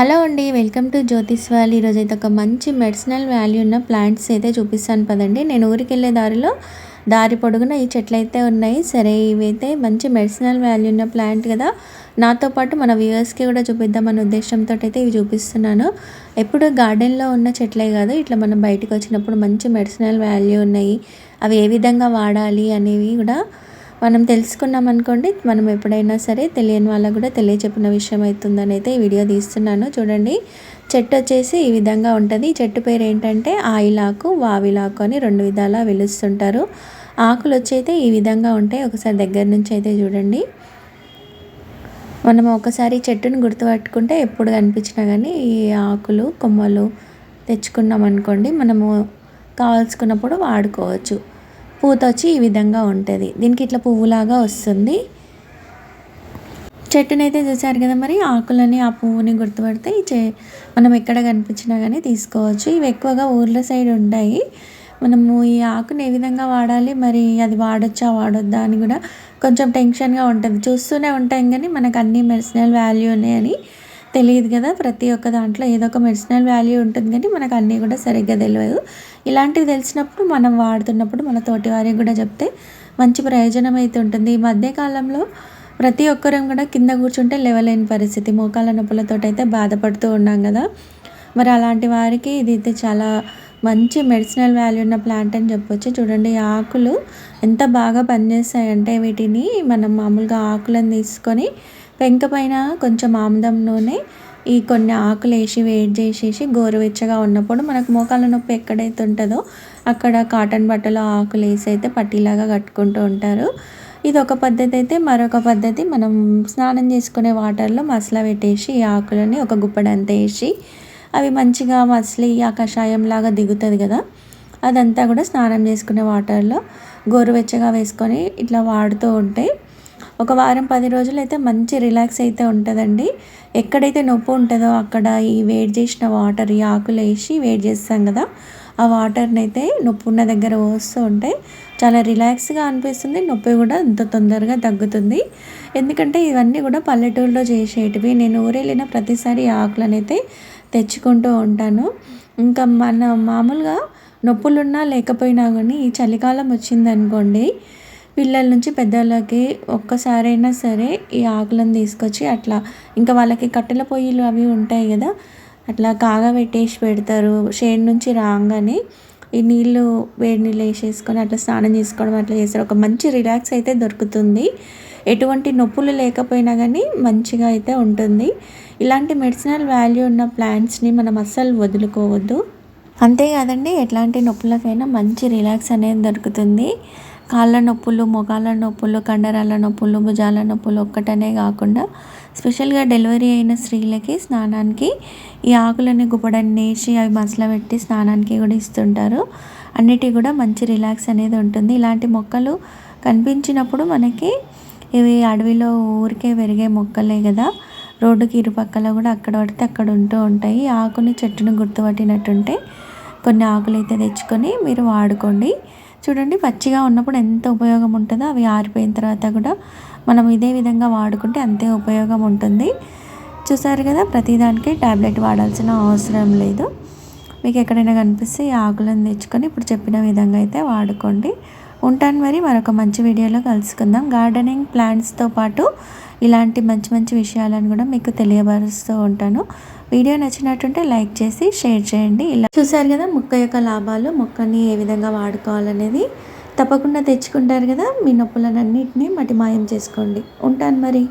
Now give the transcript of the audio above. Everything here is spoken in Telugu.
హలో అండి వెల్కమ్ టు జ్యోతిష్ వ్యాలీ. ఈరోజు అయితే ఒక మంచి మెడిసినల్ వాల్యూ ఉన్న ప్లాంట్స్ అయితే చూపిస్తాను పదండి. నేను ఊరికి వెళ్ళే దారిలో దారి పొడుగున ఈ చెట్లు అయితే ఉన్నాయి. సరే ఇవైతే మంచి మెడిసినల్ వాల్యూ ఉన్న ప్లాంట్ కదా. నాతో పాటు మన వ్యూవర్స్కి కూడా చూపిద్దామనే ఉద్దేశంతో అయితే ఇవి చూపిస్తున్నాను. ఎప్పుడు గార్డెన్లో ఉన్న చెట్లే కాదు ఇట్లా మనం బయటకు వచ్చినప్పుడు మంచి మెడిసినల్ వాల్యూ ఉన్నాయి. అవి ఏ విధంగా వాడాలి అనేవి కూడా మనం తెలుసుకున్నాం అనుకోండి మనం ఎప్పుడైనా సరే తెలియని వాళ్ళకు కూడా తెలియచెప్పిన విషయం అవుతుందని అయితే ఈ వీడియో తీస్తున్నాను. చూడండి చెట్టు వచ్చేసి ఈ విధంగా ఉంటుంది. చెట్టు పేరు ఏంటంటే ఆయిలాకు వావిలాకు అని రెండు విధాలా వెలుస్తుంటారు ఆకులు వచ్చి అయితే ఈ విధంగా ఉంటాయి. ఒకసారి దగ్గర నుంచి అయితే చూడండి. మనం ఒకసారి చెట్టుని గుర్తుపట్టుకుంటే ఎప్పుడు కనిపించినా కానీ ఈ ఆకులు కొమ్మలు తెచ్చుకున్నాం అనుకోండి మనము కావాల్సుకున్నప్పుడు వాడుకోవచ్చు. పూత వచ్చి ఈ విధంగా ఉంటుంది. దీనికి ఇట్లా పువ్వులాగా వస్తుంది. చెట్టునైతే చూసారు కదా మరి ఆకులని ఆ పువ్వుని గుర్తుపడితే చే మనం ఎక్కడ కనిపించినా కానీ తీసుకోవచ్చు. ఇవి ఎక్కువగా ఊర్ల సైడ్ ఉంటాయి. మనము ఈ ఆకుని ఏ విధంగా వాడాలి మరి అది వాడొచ్చా వాడొద్దా అని కూడా కొంచెం టెన్షన్గా ఉంటుంది. చూస్తూనే ఉంటాం కానీ మనకు అన్ని మెడిసినల్ వాల్యూ ఉన్నాయని తెలియదు కదా ప్రతి ఒక్క దాంట్లో ఏదో ఒక మెడిసినల్ వాల్యూ ఉంటుంది కానీ మనకు అన్నీ కూడా సరిగ్గా తెలియదు. ఇలాంటివి తెలిసినప్పుడు మనం వాడుతున్నప్పుడు మన తోటి వారికి కూడా చెప్తే మంచి ప్రయోజనం అయితే ఉంటుంది. ఈ మధ్యకాలంలో ప్రతి ఒక్కరం కూడా కింద కూర్చుంటే లేవలేని పరిస్థితి. మోకాల నొప్పులతో అయితే బాధపడుతూ ఉన్నాం కదా. మరి అలాంటి వారికి ఇది అయితే చాలా మంచి మెడిసినల్ వాల్యూ ఉన్న ప్లాంట్ అని చెప్పొచ్చు. చూడండి ఆకులు ఎంత బాగా పనిచేస్తాయంటే వీటిని మనం మామూలుగా ఆకులను తీసుకొని పెంక పైన కొంచెం ఆముదం నూనె ఈ కొన్ని ఆకులు వేసి వేడి చేసేసి గోరువెచ్చగా ఉన్నప్పుడు మనకు మోకాళ్ళ నొప్పి ఎక్కడైతే ఉంటుందో అక్కడ కాటన్ బట్టలో ఆకులు వేసి అయితే పట్టీలాగా కట్టుకుంటూ ఉంటారు. ఇది ఒక పద్ధతి అయితే మరొక పద్ధతి మనం స్నానం చేసుకునే వాటర్లో మసలా పెట్టేసి ఈ ఆకులని ఒక గుప్పడంతా వేసి అవి మంచిగా మసలి ఆ కషాయం లాగా దిగుతుంది కదా అదంతా కూడా స్నానం చేసుకునే వాటర్లో గోరువెచ్చగా వేసుకొని ఇట్లా వాడుతూ ఉంటే ఒక వారం పది రోజులు అయితే మంచి రిలాక్స్ అయితే ఉంటుందండి. ఎక్కడైతే నొప్పి ఉంటుందో అక్కడ ఈ వేడి చేసిన వాటర్ ఈ ఆకులు వేసి వేడి చేస్తాం కదా ఆ వాటర్ని అయితే నొప్పి ఉన్న దగ్గర పోస్తూ ఉంటే చాలా రిలాక్స్గా అనిపిస్తుంది. నొప్పి కూడా అంత తొందరగా తగ్గుతుంది. ఎందుకంటే ఇవన్నీ కూడా పల్లెటూరులో చేసేటివి. నేను ఊరెళ్ళిన ప్రతిసారి ఆకులను అయితే తెచ్చుకుంటూ ఉంటాను. ఇంకా మన మామూలుగా నొప్పులున్నా లేకపోయినా కానీ ఈ చలికాలం వచ్చిందనుకోండి పిల్లల నుంచి పెద్దవాళ్ళకి ఒక్కసారైనా సరే ఈ ఆకులను తీసుకొచ్చి అట్లా ఇంకా వాళ్ళకి కట్టెల పొయ్యిలు అవి ఉంటాయి కదా అట్లా కాగబెట్టేసి పెడతారు. షేడ్ నుంచి రాగానే ఈ నీళ్ళు వేడి నీళ్ళు వేసేసుకొని అట్లా స్నానం చేసుకోవడం అట్లా చేస్తారు. ఒక మంచి రిలాక్స్ అయితే దొరుకుతుంది. ఎటువంటి నొప్పులు లేకపోయినా కానీ మంచిగా అయితే ఉంటుంది. ఇలాంటి మెడిసినల్ వాల్యూ ఉన్న ప్లాంట్స్ని మనం అస్సలు వదులుకోవద్దు. అంతేకాదండి ఎట్లాంటి నొప్పులకైనా మంచి రిలాక్స్ అనేది దొరుకుతుంది. కాళ్ళ నొప్పులు మొగాళ్ళ నొప్పులు కండరాల నొప్పులు భుజాల నొప్పులు ఒక్కటనే కాకుండా స్పెషల్గా డెలివరీ అయిన స్త్రీలకి స్నానానికి ఈ ఆకులని గుప్పడాన్ని వేసి అవి మసల పెట్టి స్నానానికి కూడా ఇస్తుంటారు. అన్నిటి కూడా మంచి రిలాక్స్ అనేది ఉంటుంది. ఇలాంటి మొక్కలు కనిపించినప్పుడు మనకి ఇవి అడవిలో ఊరికే పెరిగే మొక్కలే కదా. రోడ్డుకి ఇరుపక్కల కూడా అక్కడ పడితే అక్కడ ఉంటూ ఉంటాయి. ఆకుని చెట్టును గుర్తుపట్టినట్టుంటే కొన్ని ఆకులు అయితే తెచ్చుకొని మీరు వాడుకోండి. చూడండి పచ్చిగా ఉన్నప్పుడు ఎంత ఉపయోగం ఉంటుందో అవి ఆరిపోయిన తర్వాత కూడా మనం ఇదే విధంగా వాడుకుంటే అంతే ఉపయోగం ఉంటుంది. చూసారు కదా ప్రతిదానికి ట్యాబ్లెట్ వాడాల్సిన అవసరం లేదు. మీకు ఎక్కడైనా కనిపిస్తే ఈ ఆకులను తెచ్చుకొని ఇప్పుడు చెప్పిన విధంగా అయితే వాడుకోండి. ఉంటాను మరి మరొక మంచి వీడియోలో కలుసుకుందాం. గార్డెనింగ్ ప్లాంట్స్తో పాటు ఇలాంటి మంచి మంచి విషయాలను కూడా మీకు తెలియబరుస్తూ ఉంటాను. వీడియో నచ్చినట్టుంటే లైక్ చేసి షేర్ చేయండి. ఇలా చూసారు కదా మొక్క యొక్క లాభాలు మొక్కని ఏ విధంగా వాడుకోవాలనేది తప్పకుండా తెచ్చుకుంటారు కదా మీ నొప్పులన్నింటినీ మటి మాయం చేసుకోండి. ఉంటాను మరి.